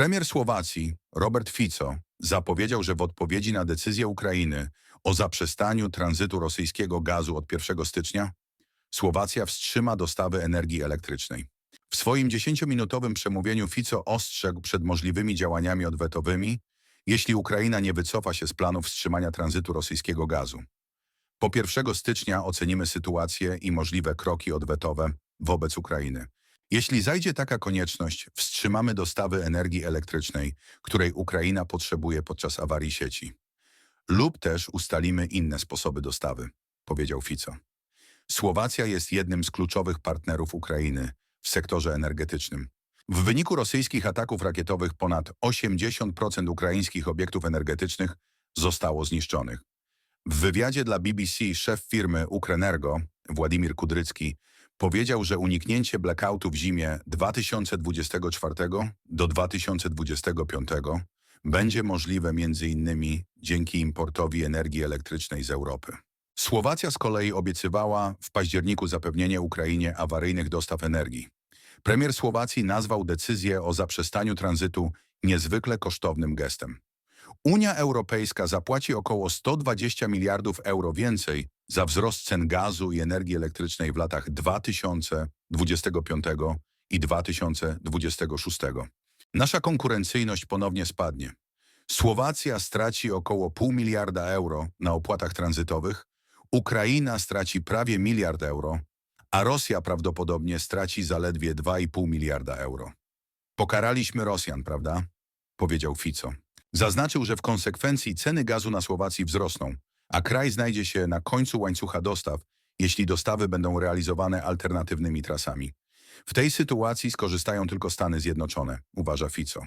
Premier Słowacji Robert Fico zapowiedział, że w odpowiedzi na decyzję Ukrainy o zaprzestaniu tranzytu rosyjskiego gazu od 1 stycznia Słowacja wstrzyma dostawy energii elektrycznej. W swoim 10-minutowym przemówieniu Fico ostrzegł przed możliwymi działaniami odwetowymi, jeśli Ukraina nie wycofa się z planów wstrzymania tranzytu rosyjskiego gazu. Po 1 stycznia ocenimy sytuację i możliwe kroki odwetowe wobec Ukrainy. Jeśli zajdzie taka konieczność, wstrzymamy dostawy energii elektrycznej, której Ukraina potrzebuje podczas awarii sieci. Lub też ustalimy inne sposoby dostawy, powiedział Fico. Słowacja jest jednym z kluczowych partnerów Ukrainy w sektorze energetycznym. W wyniku rosyjskich ataków rakietowych ponad 80% ukraińskich obiektów energetycznych zostało zniszczonych. W wywiadzie dla BBC szef firmy Ukrenergo, Władimir Kudrycki, powiedział, że uniknięcie blackoutu w zimie 2024 do 2025 będzie możliwe m.in. dzięki importowi energii elektrycznej z Europy. Słowacja z kolei obiecywała w październiku zapewnienie Ukrainie awaryjnych dostaw energii. Premier Słowacji nazwał decyzję o zaprzestaniu tranzytu niezwykle kosztownym gestem. Unia Europejska zapłaci około 120 miliardów euro więcej za wzrost cen gazu i energii elektrycznej w latach 2025 i 2026. Nasza konkurencyjność ponownie spadnie. Słowacja straci około pół miliarda euro na opłatach tranzytowych, Ukraina straci prawie miliard euro, a Rosja prawdopodobnie straci zaledwie 2,5 miliarda euro. Pokaraliśmy Rosjan, prawda? Powiedział Fico. Zaznaczył, że w konsekwencji ceny gazu na Słowacji wzrosną, a kraj znajdzie się na końcu łańcucha dostaw, jeśli dostawy będą realizowane alternatywnymi trasami. W tej sytuacji skorzystają tylko Stany Zjednoczone, uważa Fico.